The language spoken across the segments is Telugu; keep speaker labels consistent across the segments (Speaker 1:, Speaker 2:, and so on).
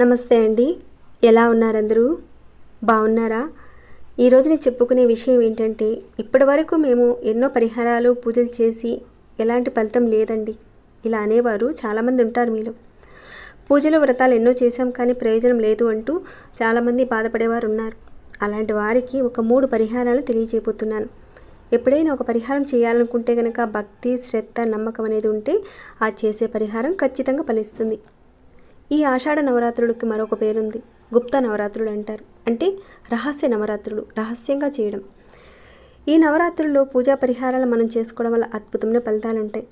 Speaker 1: నమస్తే అండి. ఎలా ఉన్నారందరూ? బాగున్నారా? ఈరోజు నేను చెప్పుకునే విషయం ఏంటంటే ఇప్పటి వరకు మేము ఎన్నో పరిహారాలు పూజలు చేసి ఎలాంటి ఫలితం లేదండి. ఇలా అనేవారు చాలామంది ఉంటారు మీలో. పూజలు వ్రతాలు ఎన్నో చేశాం కానీ ప్రయోజనం లేదు అంటూ చాలామంది బాధపడేవారు ఉన్నారు. అలాంటి వారికి ఒక మూడు పరిహారాలు తెలియజేయబోతున్నాను. ఎప్పుడైనా ఒక పరిహారం చేయాలనుకుంటే కనుక భక్తి శ్రద్ధ నమ్మకం అనేది ఉంటే ఆ చేసే పరిహారం ఖచ్చితంగా ఫలిస్తుంది. ఈ ఆషాఢ నవరాత్రులకి మరొక పేరుంది. గుప్త నవరాత్రులు అంటారు. అంటే రహస్య నవరాత్రులు రహస్యంగా చేయడం. ఈ నవరాత్రుల్లో పూజా పరిహారాలు మనం చేసుకోవడం వల్ల అద్భుతమైన ఫలితాలు ఉంటాయి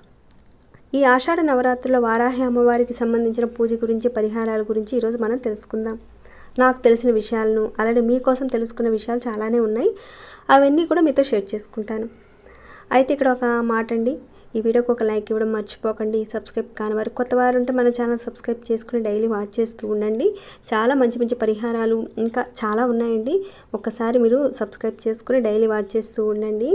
Speaker 1: ఈ ఆషాఢ నవరాత్రుల వారాహి అమ్మవారికి సంబంధించిన పూజ గురించి పరిహారాల గురించి ఈరోజు మనం తెలుసుకుందాం. నాకు తెలిసిన విషయాలను అలాగే మీకోసం తెలుసుకున్న విషయాలు చాలానే ఉన్నాయి. అవన్నీ కూడా మీతో షేర్ చేసుకుంటాను. అయితే ఇక్కడ ఒక మాట అండి ఈ వీడియోకి ఒక లైక్ ఇవ్వడం మర్చిపోకండి. సబ్స్క్రైబ్ కాని వారు కొత్త వారు ఉంటే మన ఛానల్ సబ్స్క్రైబ్ చేసుకుని డైలీ వాచ్ చేస్తూ ఉండండి. చాలా మంచి మంచి పరిహారాలు ఇంకా చాలా ఉన్నాయండి. ఒక్కసారి మీరు సబ్స్క్రైబ్ చేసుకుని డైలీ వాచ్ చేస్తూ ఉండండి.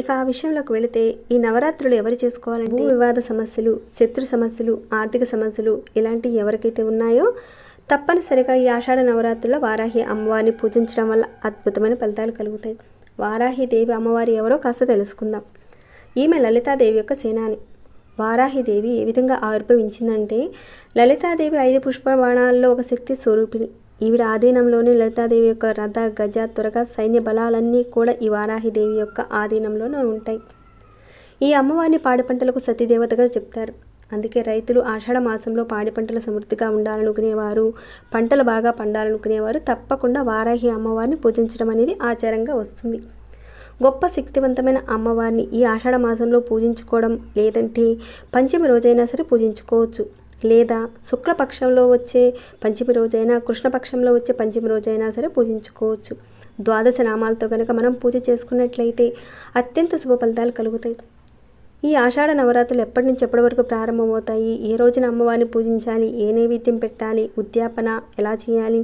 Speaker 1: ఇక ఆ విషయంలోకి వెళితే ఈ నవరాత్రులు ఎవరు చేసుకోవాలంటే వివాద సమస్యలు శత్రు సమస్యలు ఆర్థిక సమస్యలు ఇలాంటివి ఎవరికైతే ఉన్నాయో తప్పనిసరిగా ఈ ఆషాఢ నవరాత్రుల్లో వారాహి అమ్మవారిని పూజించడం వల్ల అద్భుతమైన ఫలితాలు కలుగుతాయి. వారాహి దేవి అమ్మవారి ఎవరో కాస్త తెలుసుకుందాం. ఈమె లలితాదేవి యొక్క సేనాని. వారాహిదేవి ఏ విధంగా ఆవిర్భవించిందంటే లలితాదేవి ఐదు పుష్పబాణాల్లో ఒక శక్తి స్వరూపిణి. ఈవిడ ఆధీనంలోనే లలితాదేవి యొక్క రథ గజ త్వరగా సైన్య బలాలన్నీ కూడా ఈ వారాహిదేవి యొక్క ఆధీనంలోనే ఉంటాయి. ఈ అమ్మవారిని పాడి పంటలకు సతీదేవతగా చెప్తారు. అందుకే రైతులు ఆషాఢ మాసంలో పాడి పంటలు సమృద్ధిగా ఉండాలనుకునేవారు పంటలు బాగా పండాలనుకునేవారు తప్పకుండా వారాహి అమ్మవారిని పూజించడం అనేది ఆచారంగా వస్తుంది. గొప్ప శక్తివంతమైన అమ్మవారిని ఈ ఆషాఢ మాసంలో పూజించుకోవడం లేదంటే పంచమి రోజైనా సరే పూజించుకోవచ్చు. లేదా శుక్లపక్షంలో వచ్చే పంచమి రోజైనా కృష్ణపక్షంలో వచ్చే పంచమి రోజైనా సరే పూజించుకోవచ్చు. ద్వాదశ నామాలతో కనుక మనం పూజ చేసుకున్నట్లయితే అత్యంత శుభ ఫలితాలు కలుగుతాయి. ఈ ఆషాఢ నవరాత్రులు ఎప్పటి నుంచి ఎప్పటి వరకు ప్రారంభమవుతాయి? ఏ రోజున అమ్మవారిని పూజించాలి? ఏ నైవేద్యం పెట్టాలి? ఉద్యాపన ఎలా చేయాలి?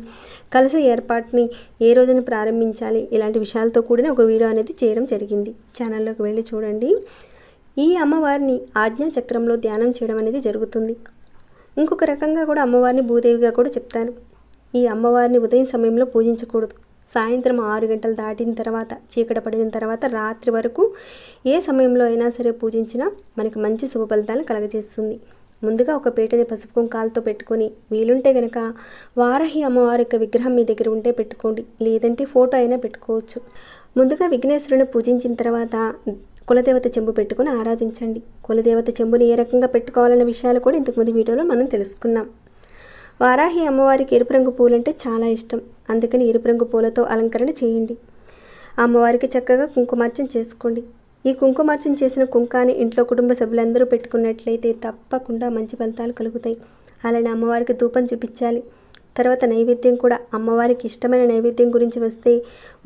Speaker 1: కలస ఏర్పాటుని ఏ రోజున ప్రారంభించాలి? ఇలాంటి విషయాలతో కూడిన ఒక వీడియో అనేది చేయడం జరిగింది. ఛానల్లోకి వెళ్ళి చూడండి. ఈ అమ్మవారిని ఆజ్ఞా చక్రంలో ధ్యానం చేయడం అనేది జరుగుతుంది. ఇంకొక రకంగా కూడా అమ్మవారిని భూదేవిగా కూడా చెప్తాను ఈ అమ్మవారిని ఉదయం సమయంలో పూజించకూడదు. సాయంత్రం ఆరు గంటలు దాటిన తర్వాత చీకట పడిన తర్వాత రాత్రి వరకు ఏ సమయంలో అయినా సరే పూజించినా మనకి మంచి శుభ ఫలితాలను కలగజేస్తుంది. ముందుగా ఒక పీటని పసుపు కుంకాలతో పెట్టుకొని వీలుంటే గనక వారాహి అమ్మవారి యొక్క విగ్రహం మీ దగ్గర ఉంటే పెట్టుకోండి. లేదంటే ఫోటో అయినా పెట్టుకోవచ్చు. ముందుగా విఘ్నేశ్వరుని పూజించిన తర్వాత కులదేవత చెంబు పెట్టుకొని ఆరాధించండి. కులదేవత చెంబుని ఏ రకంగా పెట్టుకోవాలనే విషయాలు కూడా ఇంతకుముందు వీడియోలో మనం తెలుసుకున్నాం. వారాహి అమ్మవారికి ఎరుపు రంగు పూలంటే చాలా ఇష్టం. అందుకని ఎరుపు రంగు పూలతో అలంకరణ చేయండి. అమ్మవారికి చక్కగా కుంకుమార్చన చేసుకోండి. ఈ కుంకుమార్చన చేసిన కుంకాన్ని ఇంట్లో కుటుంబ సభ్యులందరూ పెట్టుకున్నట్లయితే తప్పకుండా మంచి ఫలితాలు కలుగుతాయి. అలానే అమ్మవారికి ధూపం చూపించాలి. తర్వాత నైవేద్యం కూడా అమ్మవారికి ఇష్టమైన నైవేద్యం గురించి వస్తే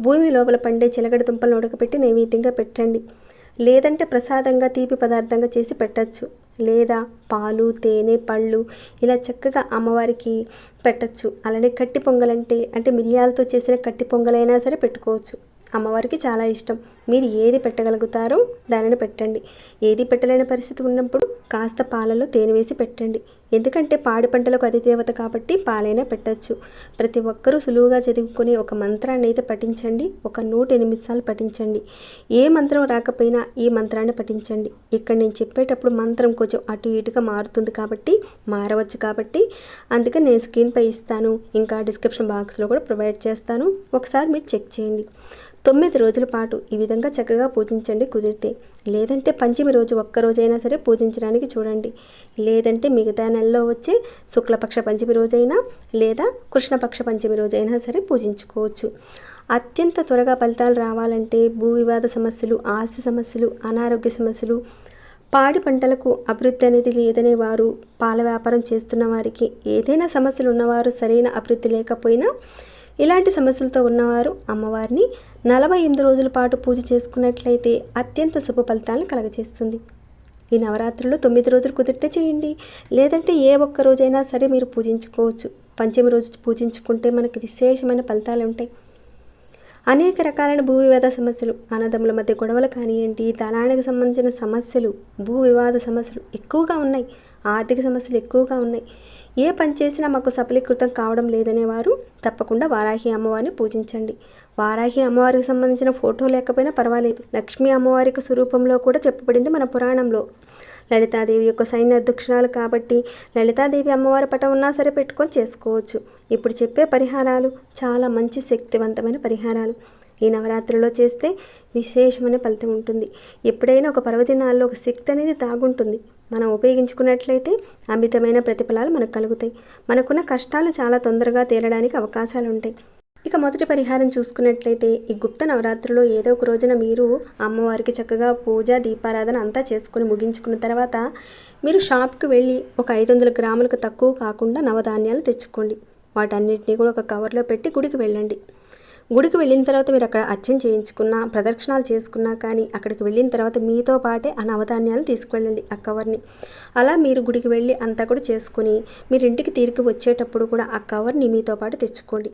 Speaker 1: భూమి లోపల పండే చిలకడ దుంపలను ఉడకపెట్టి నైవేద్యంగా పెట్టండి. లేదంటే ప్రసాదంగా తీపి పదార్థంగా చేసి పెట్టచ్చు. లేదా పాలు తేనె పళ్ళు ఇలా చక్కగా అమ్మవారికి పెట్టచ్చు. అలానే కట్టి పొంగలంటే అంటే మిరియాలతో చేసిన కట్టి పొంగలైనా సరే పెట్టుకోవచ్చు. అమ్మవారికి చాలా ఇష్టం. మీరు ఏది పెట్టగలుగుతారో దానిని పెట్టండి. ఏది పెట్టలేని పరిస్థితి ఉన్నప్పుడు కాస్త పాలలో తేనె వేసి పెట్టండి. ఎందుకంటే పాడి పంటలకు అధిదేవత కాబట్టి పాలైనా పెట్టచ్చు. ప్రతి ఒక్కరూ సులువుగా చదువుకునే ఒక మంత్రాన్ని అయితే పఠించండి. ఒక నూట ఎనిమిది సార్లు పఠించండి. ఏ మంత్రం రాకపోయినా ఈ మంత్రాన్ని పఠించండి. ఇక్కడ నేను చెప్పేటప్పుడు మంత్రం కొంచెం అటు ఇటుగా మారుతుంది కాబట్టి మారవచ్చు కాబట్టి అందుకే నేను స్క్రీన్పై ఇస్తాను. ఇంకా డిస్క్రిప్షన్ బాక్స్లో కూడా ప్రొవైడ్ చేస్తాను. ఒకసారి మీరు చెక్ చేయండి. తొమ్మిది రోజుల పాటు ఈ విధంగా చక్కగా పూజించండి కుదిరితే. లేదంటే పంచమి రోజు ఒక్క రోజైనా సరే పూజించడానికి చూడండి. లేదంటే మిగతా నెలలో వచ్చే శుక్లపక్ష పంచమి రోజైనా లేదా కృష్ణపక్ష పంచమి రోజైనా సరే పూజించుకోవచ్చు. అత్యంత త్వరగా ఫలితాలు రావాలంటే భూ వివాద సమస్యలు ఆస్తి సమస్యలు అనారోగ్య సమస్యలు పాడి పంటలకు అభివృద్ధి అనేది లేదనే వారు పాల వ్యాపారం చేస్తున్న వారికి ఏదైనా సమస్యలు ఉన్నవారు సరైన అభివృద్ధి లేకపోయినా ఇలాంటి సమస్యలతో ఉన్నవారు అమ్మవారిని నలభై ఎనిమిది రోజుల పాటు పూజ చేసుకున్నట్లయితే అత్యంత శుభ ఫలితాలను కలగజేస్తుంది. ఈ నవరాత్రులు తొమ్మిది రోజులు కుదిరితే చేయండి. లేదంటే ఏ ఒక్క రోజైనా సరే మీరు పూజించుకోవచ్చు. పంచమి రోజు పూజించుకుంటే మనకి విశేషమైన ఫలితాలు ఉంటాయి. అనేక రకాలైన భూ వివాద సమస్యలు అనదముల మధ్య గొడవలు కానివ్వండి దళానికి సంబంధించిన సమస్యలు భూ వివాద సమస్యలు ఎక్కువగా ఉన్నాయి. ఆర్థిక సమస్యలు ఎక్కువగా ఉన్నాయి. ఏ పని చేసినా మాకు సఫలీకృతం కావడం లేదనేవారు తప్పకుండా వారాహి అమ్మవారిని పూజించండి. వారాహి అమ్మవారికి సంబంధించిన ఫోటో లేకపోయినా పర్వాలేదు. లక్ష్మీ అమ్మవారికి స్వరూపంలో కూడా చెప్పబడింది మన పురాణంలో. లలితాదేవి యొక్క సైన్య అధ్యక్షురాలు కాబట్టి లలితాదేవి అమ్మవారి పటం ఉన్నా సరే పెట్టుకొని చేసుకోవచ్చు. ఇప్పుడు చెప్పే పరిహారాలు చాలా మంచి శక్తివంతమైన పరిహారాలు. ఈ నవరాత్రిలో చేస్తే విశేషమైన ఫలితం ఉంటుంది. ఎప్పుడైనా ఒక పర్వదినాల్లో ఒక శక్తి అనేది తాగుంటుంది. మనం ఉపయోగించుకున్నట్లయితే అమితమైన ప్రతిఫలాలు మనకు కలుగుతాయి. మనకున్న కష్టాలు చాలా తొందరగా తేలడానికి అవకాశాలు ఉంటాయి ఇక మొదటి పరిహారం చూసుకున్నట్లయితే ఈ గుప్త నవరాత్రిలో ఏదో ఒక రోజున మీరు అమ్మవారికి చక్కగా పూజ దీపారాధన అంతా చేసుకుని ముగించుకున్న తర్వాత మీరు షాప్కి వెళ్ళి ఒక ఐదు వందల గ్రాములకు తక్కువ కాకుండా నవధాన్యాలు తెచ్చుకోండి. వాటన్నిటిని కూడా ఒక కవర్లో పెట్టి గుడికి వెళ్ళండి. గుడికి వెళ్ళిన తర్వాత మీరు అక్కడ అర్చన చేయించుకున్నా ప్రదక్షిణాలు చేసుకున్నా కానీ అక్కడికి వెళ్ళిన తర్వాత మీతో పాటే ఆ నవధాన్యాలు తీసుకువెళ్ళండి ఆ కవర్ని. అలా మీరు గుడికి వెళ్ళి అంతా కూడా చేసుకుని మీరు ఇంటికి వచ్చేటప్పుడు కూడా ఆ కవర్ని మీతో పాటు తెచ్చుకోండి.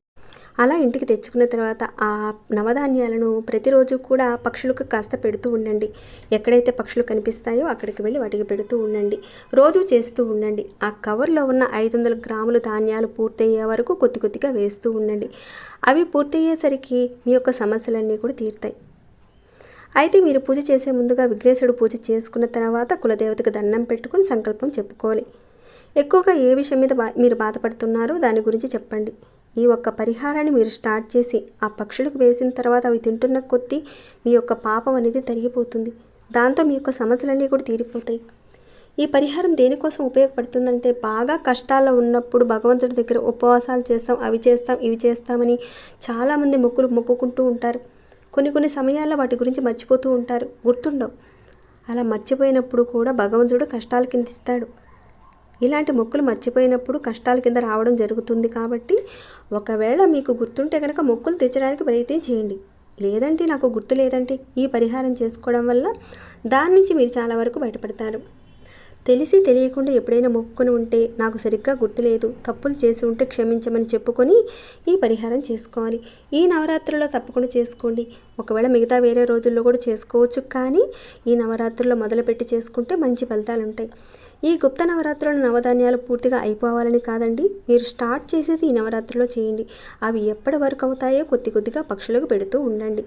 Speaker 1: అలా ఇంటికి తెచ్చుకున్న తర్వాత ఆ నవధాన్యాలను ప్రతిరోజు కూడా పక్షులకు కాస్త పెడుతూ ఉండండి. ఎక్కడైతే పక్షులు కనిపిస్తాయో అక్కడికి వెళ్ళి వాటికి పెడుతూ ఉండండి. రోజు చేస్తూ ఉండండి. ఆ కవర్లో ఉన్న ఐదు వందల గ్రాముల ధాన్యాలు పూర్తయ్యే వరకు కొద్ది కొద్దిగా వేస్తూ ఉండండి. అవి పూర్తయ్యేసరికి మీ యొక్క సమస్యలన్నీ కూడా తీరుతాయి. అయితే మీరు పూజ చేసే ముందుగా విఘ్నేశ్వరుడు పూజ చేసుకున్న తర్వాత కులదేవతకు దండం పెట్టుకుని సంకల్పం చెప్పుకోవాలి. ఎక్కువగా ఏ విషయం మీద బా మీరు బాధపడుతున్నారో దాని గురించి చెప్పండి. ఈ ఒక్క పరిహారాన్ని మీరు స్టార్ట్ చేసి ఆ పక్షులకు వేసిన తర్వాత అవి తింటున్న కొద్దీ మీ యొక్క పాపం అనేది తరిగిపోతుంది. దాంతో మీ యొక్క సమస్యలన్నీ కూడా తీరిపోతాయి. ఈ పరిహారం దేనికోసం ఉపయోగపడుతుందంటే బాగా కష్టాల్లో ఉన్నప్పుడు భగవంతుడి దగ్గర ఉపవాసాలు చేస్తాం అవి చేస్తాం ఇవి చేస్తామని చాలామంది మొక్కులు మొక్కుకుంటూ ఉంటారు. కొన్ని కొన్ని సమయాల్లో వాటి గురించి మర్చిపోతూ ఉంటారు. గుర్తుండవు. అలా మర్చిపోయినప్పుడు కూడా భగవంతుడు కష్టాల కింద ఇస్తాడు ఇలాంటి మొక్కులు మర్చిపోయినప్పుడు కష్టాల కింద రావడం జరుగుతుంది కాబట్టి ఒకవేళ మీకు గుర్తుంటే కనుక మొక్కులు తెచ్చడానికి ప్రయత్నం చేయండి. లేదంటే నాకు గుర్తు లేదంటే ఈ పరిహారం చేసుకోవడం వల్ల దాని నుంచి మీరు చాలా వరకు బయటపడతారు. తెలిసి తెలియకుండా ఎప్పుడైనా మొక్కుకొని ఉంటే నాకు సరిగ్గా గుర్తులేదు తప్పులు చేసి ఉంటే క్షమించమని చెప్పుకొని ఈ పరిహారం చేసుకోవాలి. ఈ నవరాత్రుల్లో తప్పకుండా చేసుకోండి. ఒకవేళ మిగతా వేరే రోజుల్లో కూడా చేసుకోవచ్చు కానీ ఈ నవరాత్రుల్లో మొదలుపెట్టి చేసుకుంటే మంచి ఫలితాలు ఉంటాయి ఈ గుప్త నవరాత్రుల నవధాన్యాలు పూర్తిగా అయిపోవాలని కాదండి. మీరు స్టార్ట్ చేసేది ఈ నవరాత్రిలో చేయండి. అవి ఎప్పటి వరకు అవుతాయో కొద్ది కొద్దిగా పక్షులకు పెడుతూ ఉండండి.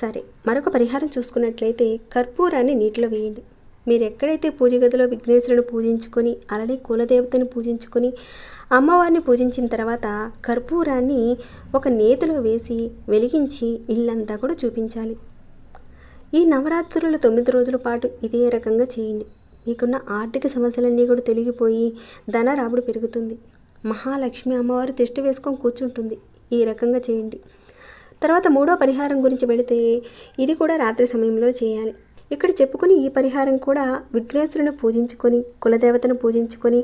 Speaker 1: సరే మరొక పరిహారం చూసుకున్నట్లయితే కర్పూరాన్ని నీటిలో వేయండి. మీరు ఎక్కడైతే పూజ గదిలో విఘ్నేశ్వరుని పూజించుకొని అలానే కులదేవతని పూజించుకొని అమ్మవారిని పూజించిన తర్వాత కర్పూరాన్ని ఒక నేతిలో వేసి వెలిగించి ఇల్లంతా కూడా చూపించాలి. ఈ నవరాత్రుల తొమ్మిది రోజుల పాటు ఇదే రకంగా చేయండి. మీకున్న ఆర్థిక సమస్యలన్నీ కూడా తొలగిపోయి ధన రాబడి పెరుగుతుంది. మహాలక్ష్మి అమ్మవారు తిష్టి వేసుకొని కూర్చుంటుంది. ఈ రకంగా చేయండి. తర్వాత మూడో పరిహారం గురించి పెడితే ఇది కూడా రాత్రి సమయంలో చేయాలి. ఇక్కడ చెప్పుకుని ఈ పరిహారం కూడా విఘ్నేశ్వరుని పూజించుకొని కులదేవతను పూజించుకొని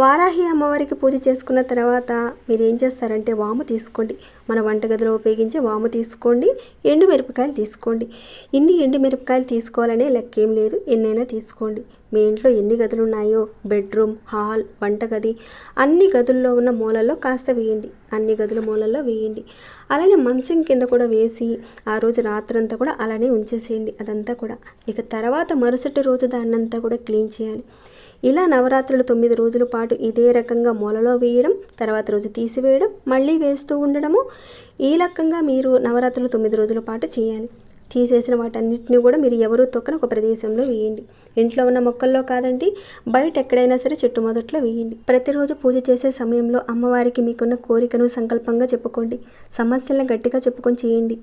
Speaker 1: వారాహి అమ్మవారికి పూజ చేసుకున్న తర్వాత మీరు ఏం చేస్తారంటే వాము తీసుకోండి. మన వంటగదిలో ఉపయోగించే వాము తీసుకోండి ఎండు మిరపకాయలు తీసుకోండి. ఇన్ని ఎండు మిరపకాయలు తీసుకోవాలనే లెక్కేం లేదు ఎన్నైనా తీసుకోండి. మీ ఇంట్లో ఎన్ని గదులు ఉన్నాయో బెడ్రూమ్ హాల్ వంటగది అన్ని గదుల్లో ఉన్న మూలల్లో కాస్త వేయండి. అన్ని గదుల మూలల్లో వేయండి. అలానే మంచం కింద కూడా వేసి ఆ రోజు రాత్రంతా కూడా అలానే ఉంచేసేయండి అదంతా కూడా. ఇక తర్వాత మరుసటి రోజు దాన్నంతా కూడా క్లీన్ చేయాలి. ఇలా నవరాత్రులు తొమ్మిది రోజుల పాటు ఇదే రకంగా మూలలో వేయడం తర్వాత రోజు తీసివేయడం మళ్ళీ వేస్తూ ఉండడము. ఈ రకంగా మీరు నవరాత్రులు తొమ్మిది రోజుల పాటు చేయాలి. తీసేసిన వాటన్నిటిని కూడా మీరు ఎవరు తొక్కన ఒక ప్రదేశంలో వేయండి. ఇంట్లో ఉన్న మొక్కల్లో కాదండి బయట ఎక్కడైనా సరే చెట్టు మొదట్లో వేయండి. ప్రతిరోజు పూజ చేసే సమయంలో అమ్మవారికి మీకున్న కోరికను సంకల్పంగా చెప్పుకోండి. సమస్యలను గట్టిగా చెప్పుకొని చేయండి.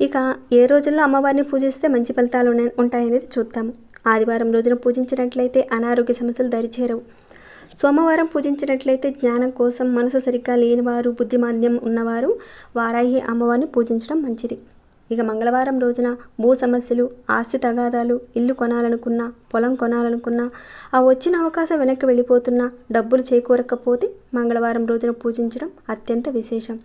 Speaker 1: ఇక ఏ రోజుల్లో అమ్మవారిని పూజిస్తే మంచి ఫలితాలు ఉన్నాయి- ఉంటాయనేది చూద్దాము. ఆదివారం రోజున పూజించినట్లయితే అనారోగ్య సమస్యలు దరిచేరవు. సోమవారం పూజించినట్లయితే జ్ఞానం కోసం మనసు సరిగ్గా లేనివారు బుద్ధిమాన్యం ఉన్నవారు వారాహి అమ్మవారిని పూజించడం మంచిది. ఇక మంగళవారం రోజున భూ సమస్యలు ఆస్తి తగాదాలు ఇల్లు కొనాలనుకున్నా పొలం కొనాలనుకున్నా ఆ వచ్చిన అవకాశం వెనక్కి వెళ్ళిపోతున్నా డబ్బులు చేకూరకపోతే మంగళవారం రోజున పూజించడం అత్యంత విశేషం.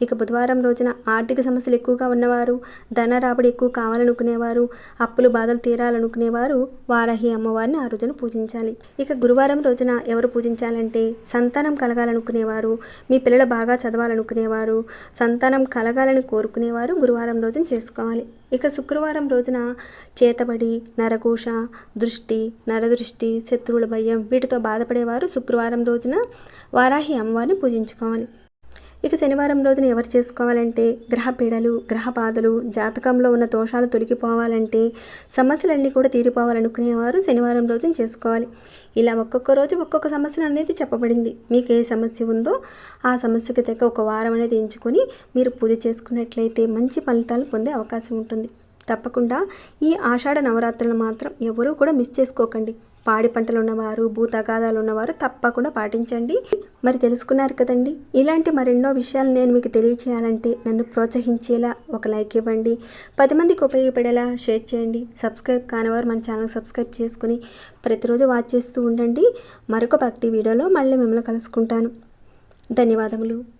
Speaker 1: ఇక బుధవారం రోజున ఆర్థిక సమస్యలు ఎక్కువగా ఉన్నవారు ధన రాబడి ఎక్కువ కావాలనుకునేవారు అప్పులు బాధలు తీరాలనుకునేవారు వారాహి అమ్మవారిని ఆ రోజున పూజించాలి. ఇక గురువారం రోజున ఎవరు పూజించాలంటే సంతానం కలగాలనుకునేవారు మీ పిల్లలు బాగా చదవాలనుకునేవారు సంతానం కలగాలని కోరుకునేవారు గురువారం రోజున చేసుకోవాలి. ఇక శుక్రవారం రోజున చేతబడి నరకోశ దృష్టి నరదృష్టి శత్రువుల భయం వీటితో బాధపడేవారు శుక్రవారం రోజున వారాహి అమ్మవారిని పూజించుకోవాలి. ఇక శనివారం రోజున ఎవరు చేసుకోవాలంటే గ్రహ పీడలు గ్రహ బాధలు జాతకంలో ఉన్న దోషాలు తొలగిపోవాలంటే సమస్యలన్నీ కూడా తీరిపోవాలనుకునేవారు శనివారం రోజున చేసుకోవాలి. ఇలా ఒక్కొక్క రోజు ఒక్కొక్క సమస్య అనేది చెప్పబడింది. మీకు ఏ సమస్య ఉందో ఆ సమస్యకి తగ్గ ఒక వారం అనేది ఎంచుకొని మీరు పూజ చేసుకున్నట్లయితే మంచి ఫలితాలు పొందే అవకాశం ఉంటుంది. తప్పకుండా ఈ ఆషాఢ నవరాత్రులను మాత్రం ఎవరూ కూడా మిస్ చేసుకోకండి. పాడి పంటలు ఉన్నవారు భూతగాదాలు ఉన్నవారు తప్పకుండా పాటించండి. మరి తెలుసుకున్నారు కదండి? ఇలాంటి మరెన్నో విషయాలు నేను మీకు తెలియచేయాలంటే నన్ను ప్రోత్సహించేలా ఒక లైక్ ఇవ్వండి. పది మందికి ఉపయోగపడేలా షేర్ చేయండి. సబ్స్క్రైబ్ కానివారు మన ఛానల్ సబ్స్క్రైబ్ చేసుకుని ప్రతిరోజు వాచ్ చేస్తూ ఉండండి. మరొక భక్తి వీడియోలో మళ్ళీ మిమ్మల్ని కలుసుకుంటాను. ధన్యవాదములు.